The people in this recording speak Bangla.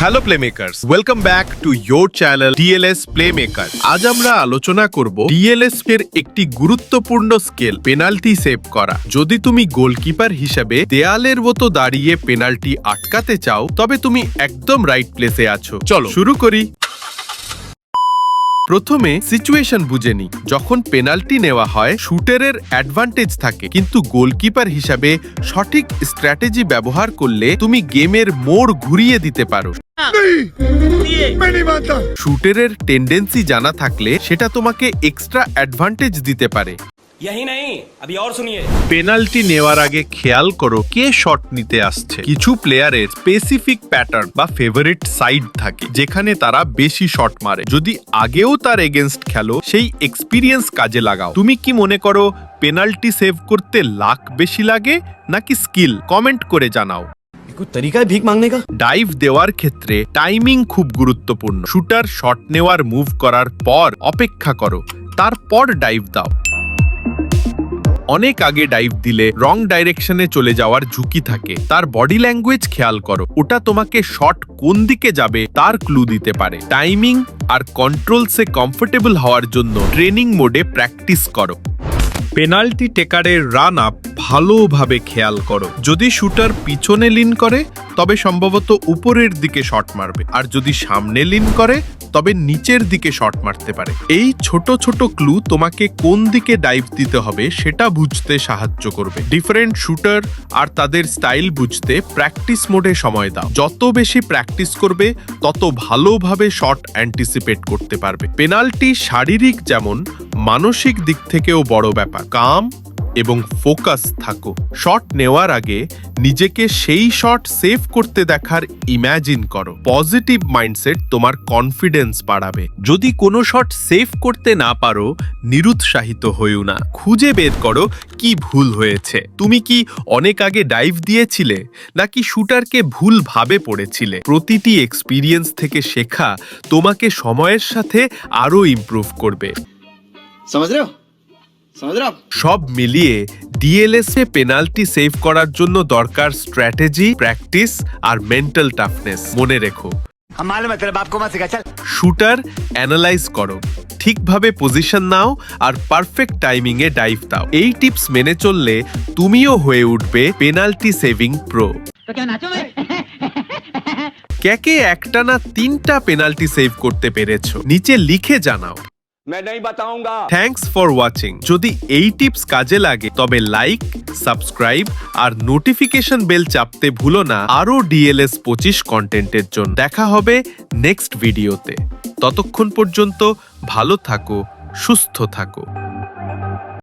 Hello playmakers welcome back to your channel DLS playmaker আজ আমরা আলোচনা করব ডিএলএস এর একটি গুরুত্বপূর্ণ স্কেল পেনাল্টি সেভ করা। যদি তুমি গোলকিপার হিসাবে দেয়ালের মতো দাঁড়িয়ে পেনাল্টি আটকাতে চাও, তবে তুমি একদম রাইট প্লেসে আছো। চলো, শুরু করি। প্রথমে সিচুয়েশন বুঝে নি। যখন পেনাল্টি নেওয়া হয় শুটারের অ্যাডভান্টেজ থাকে। কিন্তু গোলকিপার হিসাবে সঠিক স্ট্র্যাটেজি ব্যবহার করলে তুমি গেমের মোড় ঘুরিয়ে দিতে পারো। হ্যাঁ। শুটারের টেন্ডেন্সি জানা থাকলে সেটা তোমাকে এক্সট্রা অ্যাডভান্টেজ দিতে পারে। यही नहीं अभी और सुनिए পেনাল্টি নেওয়ার আগে খেয়াল করো কে শট নিতে আসছে কিছু প্লেয়ারের স্পেসিফিক প্যাটার্ন বা ফেভারিট সাইড থাকে যেখানে তারা বেশি শট মারে যদি আগেও তার এগেনস্ট খেলো সেই এক্সপিরিয়েন্স কাজে লাগাও তুমি কি মনে করো পেনাল্টি সেভ করতে লাক বেশি লাগে নাকি স্কিল কমেন্ট করে জানাও कोई तरीका है भीख मांगने का ডাইভ দেওয়ার ক্ষেত্রে টাইমিং খুব গুরুত্বপূর্ণ শুটার শট নেওয়ার মুভ করার পর অপেক্ষা করো তারপর ডাইভ দাও অনেক আগে ডাইভ দিলে রং ডাইরেকশনে চলে যাওয়ার ঝুঁকি থাকে। তার বডি ল্যাঙ্গুয়েজ খেয়াল করো। ওটা তোমাকে শট কোন দিকে যাবে তার ক্লু দিতে পারে। টাইমিং আর কন্ট্রোলসে কমফোর্টেবল হওয়ার জন্য ট্রেনিং মোডে প্র্যাকটিস করো। পেনাল্টি টেকারের রান আপ ভালোভাবে খেয়াল করো। যদি শুটার পিছনে লিন করে, তবে সম্ভবত উপরের দিকে শট মারবে। আর যদি সামনে লিন করে, তবে নিচের দিকে শট মারতে পারে। এই ছোট ছোট ক্লু তোমাকে কোন দিকে ডাইভ দিতে হবে, সেটা বুঝতে সাহায্য করবে। ডিফারেন্ট শুটার আর তাদের স্টাইল বুঝতে প্র্যাকটিস মোডে সময় দাও। যত বেশি প্র্যাকটিস করবে, তত ভালোভাবে শট অ্যান্টিসিপেট করতে পারবে। পেনাল্টি শারীরিক যেমন, মানসিক দিক থেকেও বড় ব্যাপার। কাম এবং ফোকাস থাকো। শট নেওয়ার আগে নিজেকে সেই শট সেভ করতে দেখার ইম্যাজিন করো। পজিটিভ মাইন্ডসেট তোমার কনফিডেন্স বাড়াবে। যদি কোনো শট সেভ করতে না পারো, নিরুৎসাহিত হইও না। খুঁজে বের করো কি ভুল হয়েছে। তুমি কি অনেক আগে ডাইভ দিয়েছিলে, নাকি শুটারকে ভুল ভাবে পড়েছিলে? প্রতিটি এক্সপিরিয়েন্স থেকে শেখা তোমাকে সময়ের সাথে আরও ইম্প্রুভ করবে। সমাজ সব মিলিয়ে ডিএলএস এ পেনাল্টি সেভ করার জন্য দরকার স্ট্র্যাটেজি প্র্যাকটিস আর মেন্টাল টাফনেস মনে রেখো। শুটার অ্যানালাইজ করো। ঠিকভাবে পজিশন নাও আর পারফেক্ট টাইমিংয়ে ডাইভ দাও। এই টিপস মেনে চললে তুমিও হয়ে উঠবে পেনাল্টি সেভিং প্রো ক্যাকে একটা না তিনটা পেনাল্টি সেভ করতে পেরেছ? নিচে লিখে জানাও। मैं नहीं बताऊंगा থ্যাঙ্কস ফর ওয়াচিং যদি এই টিপস কাজে লাগে তবে লাইক সাবস্ক্রাইব আর নোটিফিকেশন বেল চাপতে ভুলো না আরও ডিএলএস পঁচিশ কন্টেন্টের জন্য দেখা হবে নেক্সট ভিডিওতে ততক্ষণ পর্যন্ত ভালো থাকো সুস্থ থাকো